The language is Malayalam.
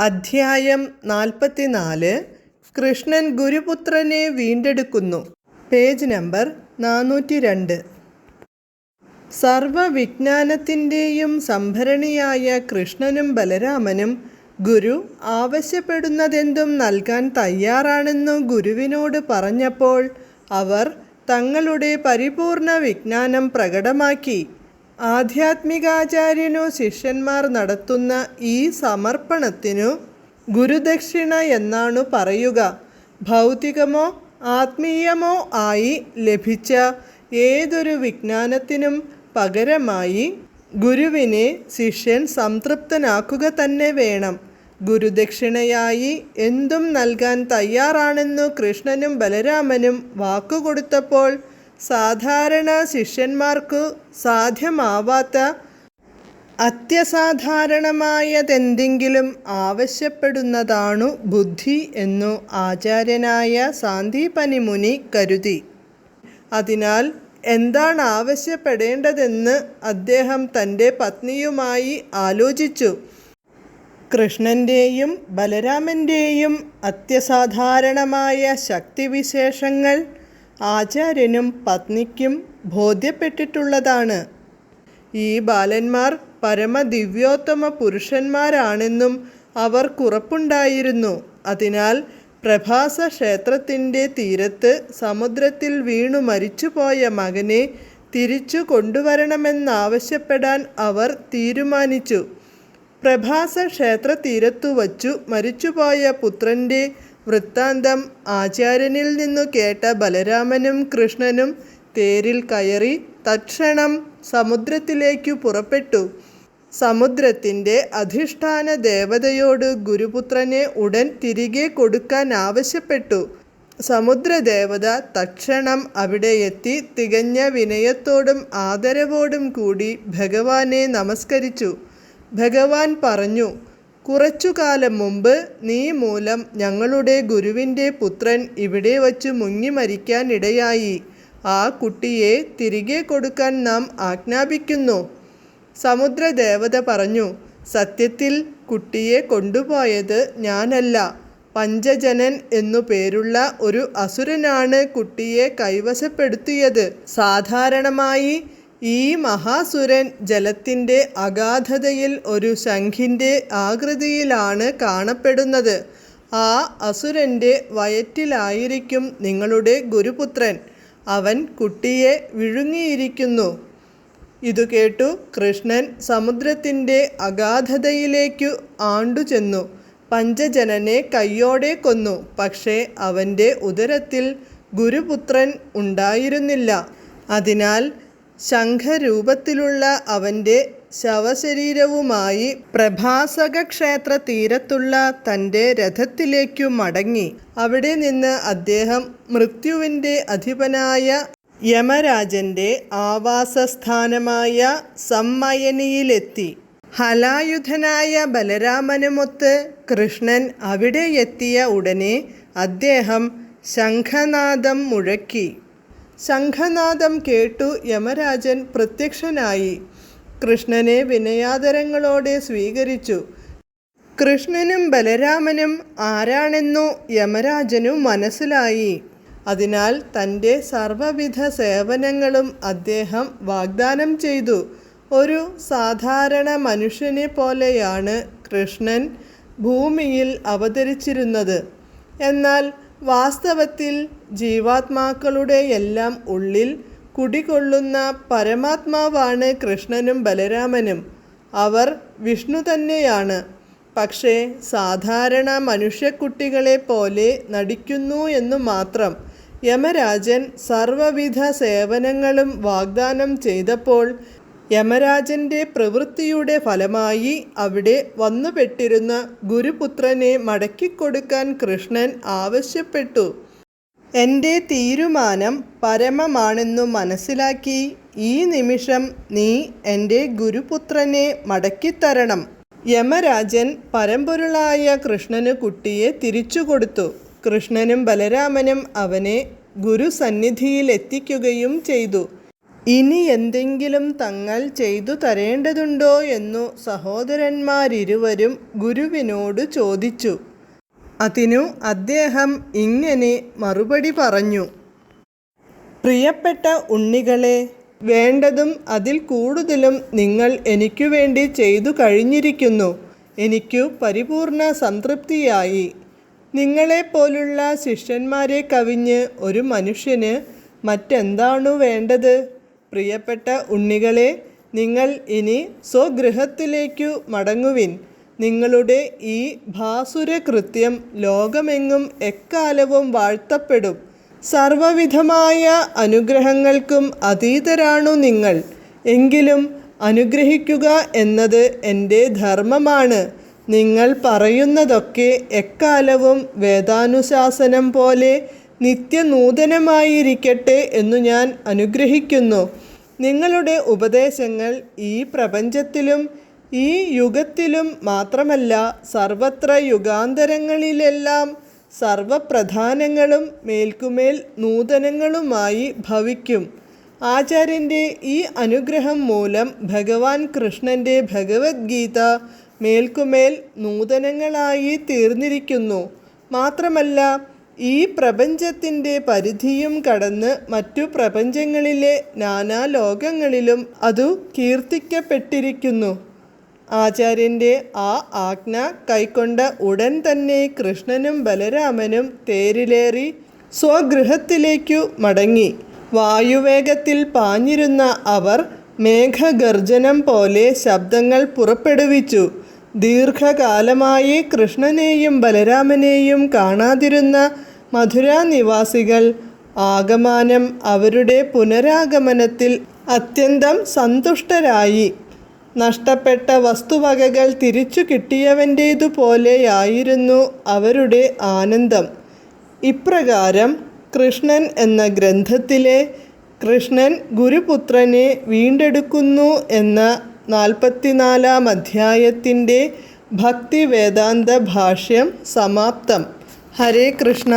അധ്യായം നാൽപ്പത്തിനാല്. കൃഷ്ണൻ ഗുരുപുത്രനെ വീണ്ടെടുക്കുന്നു. പേജ് നമ്പർ നാനൂറ്റി രണ്ട് സർവവിജ്ഞാനത്തിന്റെയും സംഭരണിയായ കൃഷ്ണനും ബലരാമനും ഗുരു ആവശ്യപ്പെടുന്നതെന്തും നൽകാൻ തയ്യാറാണെന്നു ഗുരുവിനോട് പറഞ്ഞപ്പോൾ അവർ തങ്ങളുടെ പരിപൂർണ വിജ്ഞാനം പ്രകടമാക്കി. ആധ്യാത്മികാചാര്യനു ശിഷ്യന്മാർ നടത്തുന്ന ഈ സമർപ്പണത്തിനു ഗുരുദക്ഷിണ എന്നാണു പറയുക. ഭൗതികമോ ആത്മീയമോ ആയി ലഭിച്ച ഏതൊരു വിജ്ഞാനത്തിനും പകരമായി ഗുരുവിനെ ശിഷ്യൻ സംതൃപ്തനാക്കുക തന്നെ വേണം. ഗുരുദക്ഷിണയായി എന്തും നൽകാൻ തയ്യാറാണെന്നു കൃഷ്ണനും ബലരാമനും വാക്കുകൊടുത്തപ്പോൾ സാധാരണ ശിഷ്യന്മാർക്കു സാധ്യമാവാത്ത അത്യസാധാരണമായതെന്തെങ്കിലും ആവശ്യപ്പെടുന്നതാണു ബുദ്ധി എന്നു ആചാര്യനായ സാന്ദീപനി മുനി കരുതി. അതിനാൽ എന്താണ് ആവശ്യപ്പെടേണ്ടതെന്ന് അദ്ദേഹം തന്റെ പത്നിയുമായി ആലോചിച്ചു. കൃഷ്ണന്റെയും ബലരാമന്റെയും അത്യസാധാരണമായ ശക്തിവിശേഷങ്ങൾ ആചാര്യനും പത്നിക്കും ബോധ്യപ്പെട്ടിട്ടുള്ളതാണ്. ഈ ബാലന്മാർ പരമദിവ്യോത്തമ പുരുഷന്മാരാണെന്നും അവർക്കുറപ്പുണ്ടായിരുന്നു. അതിനാൽ പ്രഭാസ ക്ഷേത്രത്തിന്റെ തീരത്ത് സമുദ്രത്തിൽ വീണു മരിച്ചുപോയ മകനെ തിരിച്ചു കൊണ്ടുവരണമെന്നാവശ്യപ്പെടാൻ അവർ തീരുമാനിച്ചു. പ്രഭാസ ക്ഷേത്ര തീരത്തു വച്ചു മരിച്ചുപോയ പുത്രന്റെ വൃത്താന്തം ആചാര്യനിൽ നിന്നു കേട്ട ബലരാമനും കൃഷ്ണനും തേരിൽ കയറി തക്ഷണം സമുദ്രത്തിലേക്കു പുറപ്പെട്ടു. സമുദ്രത്തിന്റെ അധിഷ്ഠാന ദേവതയോട് ഗുരുപുത്രനെ ഉടൻ തിരികെ കൊടുക്കാൻ ആവശ്യപ്പെട്ടു. സമുദ്രദേവത തക്ഷണം അവിടെ എത്തി തികഞ്ഞ വിനയത്തോടും ആദരവോടും കൂടി ഭഗവാനെ നമസ്കരിച്ചു. ഭഗവാൻ പറഞ്ഞു കുറച്ചു കാലം മുമ്പ് നീ മൂലം ഞങ്ങളുടെ ഗുരുവിന്റെ പുത്രൻ ഇവിടെ വച്ച് മുങ്ങി മരിക്കാനിടയായി. ആ കുട്ടിയെ തിരികെ കൊടുക്കാൻ നാം ആജ്ഞാപിക്കുന്നു. സമുദ്രദേവത പറഞ്ഞു സത്യത്തിൽ കുട്ടിയെ കൊണ്ടുപോയത് ഞാനല്ല. പഞ്ചജനൻ എന്നു പേരുള്ള ഒരു അസുരനാണ് കുട്ടിയെ കൈവശപ്പെടുത്തിയത്. സാധാരണമായി ഈ മഹാസുരൻ ജലത്തിന്റെ അഗാധതയിൽ ഒരു ശംഖിന്റെ ആകൃതിയിലാണ് കാണപ്പെടുന്നത്. ആ അസുരന്റെ വയറ്റിലായിരിക്കും നിങ്ങളുടെ ഗുരുപുത്രൻ. അവൻ കുട്ടിയെ വിഴുങ്ങിയിരിക്കുന്നു. ഇതു കേട്ടു കൃഷ്ണൻ സമുദ്രത്തിന്റെ അഗാധതയിലേക്കു ആണ്ടു ചെന്നു പഞ്ചജനനെ കയ്യോടെ കൊന്നു. പക്ഷേ അവന്റെ ഉദരത്തിൽ ഗുരുപുത്രൻ ഉണ്ടായിരുന്നില്ല. അതിനാൽ ശംഖരൂപത്തിലുള്ള അവന്റെ ശവശരീരവുമായി പ്രഭാസക ക്ഷേത്ര തീരത്തുള്ള തന്റെ രഥത്തിലേക്കു മടങ്ങി. അവിടെ നിന്ന് അദ്ദേഹം മൃത്യുവിന്റെ അധിപനായ യമരാജന്റെ ആവാസസ്ഥാനമായ സമ്മയനിയിലെത്തി. ഹലായുധനായ ബലരാമനുമൊത്ത് കൃഷ്ണൻ അവിടെ എത്തിയ ഉടനെ അദ്ദേഹം ശംഖനാദം മുഴക്കി. ശംഖനാദം കേട്ടു യമരാജൻ പ്രത്യക്ഷനായി. കൃഷ്ണനെ വിനയാദരങ്ങളോടെ സ്വീകരിച്ചു. കൃഷ്ണനും ബലരാമനും ആരാണെന്നു യമരാജനു മനസ്സിലായി. അതിനാൽ തന്റെ സർവവിധ സേവനങ്ങളും അദ്ദേഹം വാഗ്ദാനം ചെയ്തു. ഒരു സാധാരണ മനുഷ്യനെ പോലെയാണ് കൃഷ്ണൻ ഭൂമിയിൽ അവതരിച്ചിരുന്നത്. എന്നാൽ വാസ്തവത്തിൽ ജീവാത്മാക്കളുടെ എല്ലാം ഉള്ളിൽ കുടികൊള്ളുന്ന പരമാത്മാവാണ് കൃഷ്ണനും ബലരാമനും. അവർ വിഷ്ണു തന്നെയാണ്. പക്ഷേ സാധാരണ മനുഷ്യക്കുട്ടികളെ പോലെ നടിക്കുന്നു എന്നു മാത്രം യമരാജൻ സർവവിധ സേവനങ്ങളും വാഗ്ദാനം ചെയ്തപ്പോൾ യമരാജന്റെ പ്രവൃത്തിയുടെ ഫലമായി അവിടെ വന്നുപെട്ടിരുന്ന ഗുരുപുത്രനെ മടക്കിക്കൊടുക്കാൻ കൃഷ്ണൻ ആവശ്യപ്പെട്ടു. എന്റെ തീരുമാനം പരമമാണെന്നു മനസ്സിലാക്കി. ഈ നിമിഷം നീ എന്റെ ഗുരുപുത്രനെ മടക്കിത്തരണം. യമരാജൻ പരമ്പൊരുളായ കൃഷ്ണന് കുട്ടിയെ തിരിച്ചു കൊടുത്തു കൃഷ്ണനും ബലരാമനും അവനെ ഗുരുസന്നിധിയിലെത്തിക്കുകയും ചെയ്തു. ഇനി എന്തെങ്കിലും തങ്ങൾ ചെയ്തു തരേണ്ടതുണ്ടോ എന്നു സഹോദരന്മാരിരുവരും ഗുരുവിനോട് ചോദിച്ചു. അതിനു അദ്ദേഹം ഇങ്ങനെ മറുപടി പറഞ്ഞു. പ്രിയപ്പെട്ട ഉണ്ണികളെ വേണ്ടതും അതിൽ കൂടുതലും നിങ്ങൾ എനിക്കു വേണ്ടി ചെയ്തു കഴിഞ്ഞിരിക്കുന്നു. എനിക്കു പരിപൂർണ സംതൃപ്തിയായി. നിങ്ങളെപ്പോലുള്ള ശിഷ്യന്മാരെ കവിഞ്ഞ് ഒരു മനുഷ്യന് മറ്റെന്താണു വേണ്ടത്? പ്രിയപ്പെട്ട ഉണ്ണികളെ നിങ്ങൾ ഇനി സ്വഗൃഹത്തിലേക്കു മടങ്ങുവിൻ. നിങ്ങളുടെ ഈ ഭാസുരകൃത്യം ലോകമെങ്ങും എക്കാലവും വാഴ്ത്തപ്പെടും. സർവവിധമായ അനുഗ്രഹങ്ങൾക്കും അതീതരാണു നിങ്ങൾ. എങ്കിലും അനുഗ്രഹിക്കുക എന്നത് എന്റെ ധർമ്മമാണ്. നിങ്ങൾ പറയുന്നതൊക്കെ എക്കാലവും വേദാനുശാസനം പോലെ നിത്യനൂതനമായിരിക്കട്ടെ എന്നു ഞാൻ അനുഗ്രഹിക്കുന്നു. നിങ്ങളുടെ ഉപദേശങ്ങൾ ഈ പ്രപഞ്ചത്തിലും ഈ യുഗത്തിലും മാത്രമല്ല സർവത്ര യുഗാന്തരങ്ങളിലെല്ലാം സർവപ്രധാനങ്ങളും മേൽക്കുമേൽ നൂതനങ്ങളുമായി ഭവിക്കും. ആചാര്യന്റെ ഈ അനുഗ്രഹം മൂലം ഭഗവാൻ കൃഷ്ണന്റെ ഭഗവത്ഗീത മേൽക്കുമേൽ നൂതനങ്ങളായി തീർന്നിരിക്കുന്നു. മാത്രമല്ല ഈ പ്രപഞ്ചത്തിന്റെ പരിധിയും കടന്ന് മറ്റു പ്രപഞ്ചങ്ങളിലെ നാനാ ലോകങ്ങളിലും അതു കീർത്തിക്കപ്പെട്ടിരിക്കുന്നു. ആചാര്യന്റെ ആ ആജ്ഞ കൈക്കൊണ്ട ഉടൻ തന്നെ കൃഷ്ണനും ബലരാമനും തേരിലേറി സ്വഗൃഹത്തിലേക്കു മടങ്ങി. വായുവേഗത്തിൽ പാഞ്ഞിരുന്ന അവർ മേഘഗർജനം പോലെ ശബ്ദങ്ങൾ പുറപ്പെടുവിച്ചു. ദീർഘകാലമായി കൃഷ്ണനെയും ബലരാമനെയും കാണാതിരുന്ന മധുര നിവാസികൾ ആഗമാനം അവരുടെ പുനരാഗമനത്തിൽ അത്യന്തം സന്തുഷ്ടരായി. നഷ്ടപ്പെട്ട വസ്തുവകകൾ തിരിച്ചു കിട്ടിയവന്റേതുപോലെയായിരുന്നു അവരുടെ ആനന്ദം. ഇപ്രകാരം കൃഷ്ണൻ എന്ന ഗ്രന്ഥത്തിലെ കൃഷ്ണൻ ഗുരുപുത്രനെ വീണ്ടെടുക്കുന്നു എന്ന നാൽപ്പത്തിനാലാം അധ്യായത്തിന്റെ ഭക്തി വേദാന്ത ഭാഷ്യം സമാപ്തം. ഹരേ കൃഷ്ണ